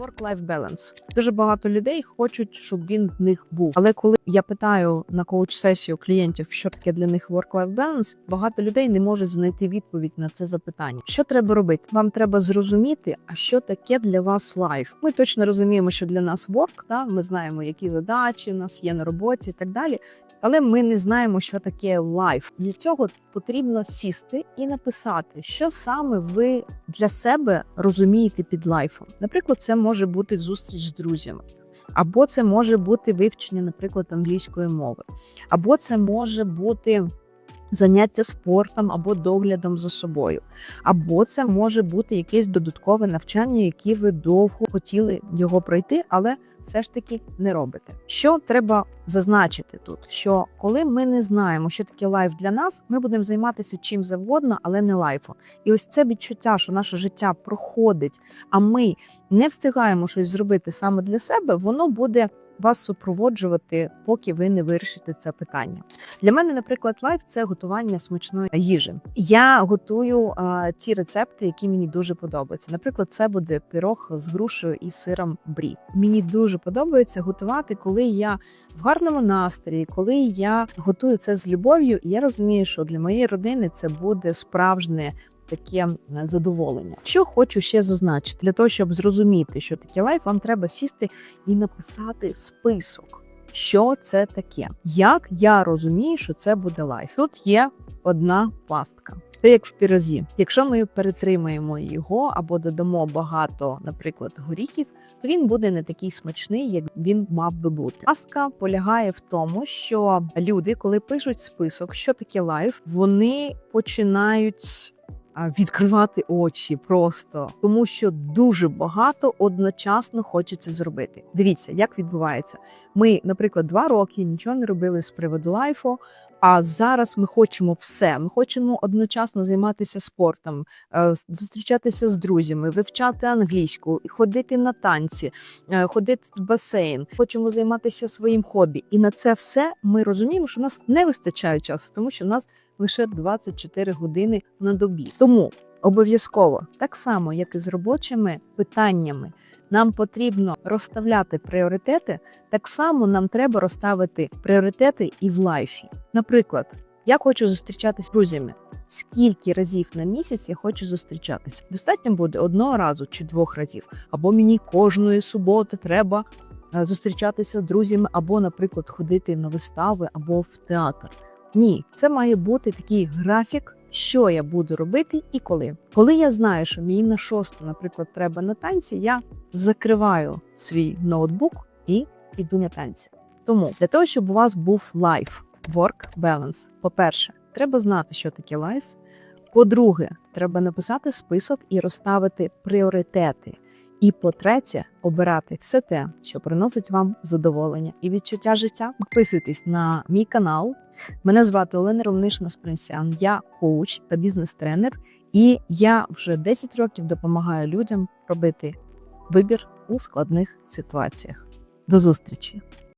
work-life balance. Дуже багато людей хочуть, щоб він в них був. Але коли я питаю на коуч-сесію клієнтів, що таке для них work-life balance, багато людей не можуть знайти відповідь на це запитання. Що треба робити? Вам треба зрозуміти, а що таке для вас лайф. Ми точно розуміємо, що для нас work, та ми знаємо, які задачі у нас є на роботі і так далі. Але ми не знаємо, що таке лайф. Для цього потрібно сісти і написати, що саме ви для себе розумієте під лайфом. Наприклад, це може бути зустріч з друзями, або це може бути вивчення, наприклад, англійської мови, або це може бути. Заняття спортом або доглядом за собою, або це може бути якесь додаткове навчання, яке ви довго хотіли його пройти, але все ж таки не робите. Що треба зазначити тут? Що коли ми не знаємо, що таке лайф для нас, ми будемо займатися чим завгодно, але не лайфом. І ось це відчуття, що наше життя проходить, а ми не встигаємо щось зробити саме для себе, воно буде вас супроводжувати, поки ви не вирішите це питання. Для мене, наприклад, лайф це готування смачної їжі. Я готую а, ті рецепти, які мені дуже подобаються. Наприклад, це буде пирог з грушею і сиром брі. Мені дуже подобається готувати, коли я в гарному настрої, коли я готую це з любов'ю, і я розумію, що для моєї родини це буде справжнє. Таке задоволення. Що хочу ще зазначити, для того, щоб зрозуміти, що таке лайф, вам треба сісти і написати список, що це таке. Як я розумію, що це буде лайф. Тут є одна пастка. Це як в пірозі. Якщо ми перетримаємо його або додамо багато, наприклад, горіхів, то він буде не такий смачний, як він мав би бути. Пастка полягає в тому, що люди, коли пишуть список, що таке лайф, вони починають відкривати очі просто, тому що дуже багато одночасно хочеться зробити. Дивіться, як відбувається. Ми, наприклад, два роки нічого не робили з приводу лайфу. А зараз ми хочемо все. Ми хочемо одночасно займатися спортом, е, зустрічатися з друзями, вивчати англійську, ходити на танці, е, ходити в басейн. Хочемо займатися своїм хобі. І на це все ми розуміємо, що у нас не вистачає часу, тому що у нас лише 24 години на добі. Тому обов'язково, так само як і з робочими питаннями, нам потрібно розставляти пріоритети. Так само нам треба розставити пріоритети і в лайфі. Наприклад, я хочу зустрічатися з друзями. Скільки разів на місяць я хочу зустрічатися? Достатньо буде одного разу чи двох разів, або мені кожної суботи треба е, зустрічатися з друзями, або, наприклад, ходити на вистави або в театр. Ні, це має бути такий графік, що я буду робити і коли. Коли я знаю, що мені на шосту, наприклад, треба на танці, я закриваю свій ноутбук і піду на танці. Тому для того, щоб у вас був лайф, work balance, по-перше, треба знати, що таке лайф. По-друге, треба написати список і розставити пріоритети. І по-третє, обирати все те, що приносить вам задоволення і відчуття життя. Підписуйтесь на мій канал. Мене звати Олена Ромнишна Спринсян. Я коуч та бізнес-тренер, і я вже 10 років допомагаю людям робити вибір у складних ситуаціях. До зустрічі!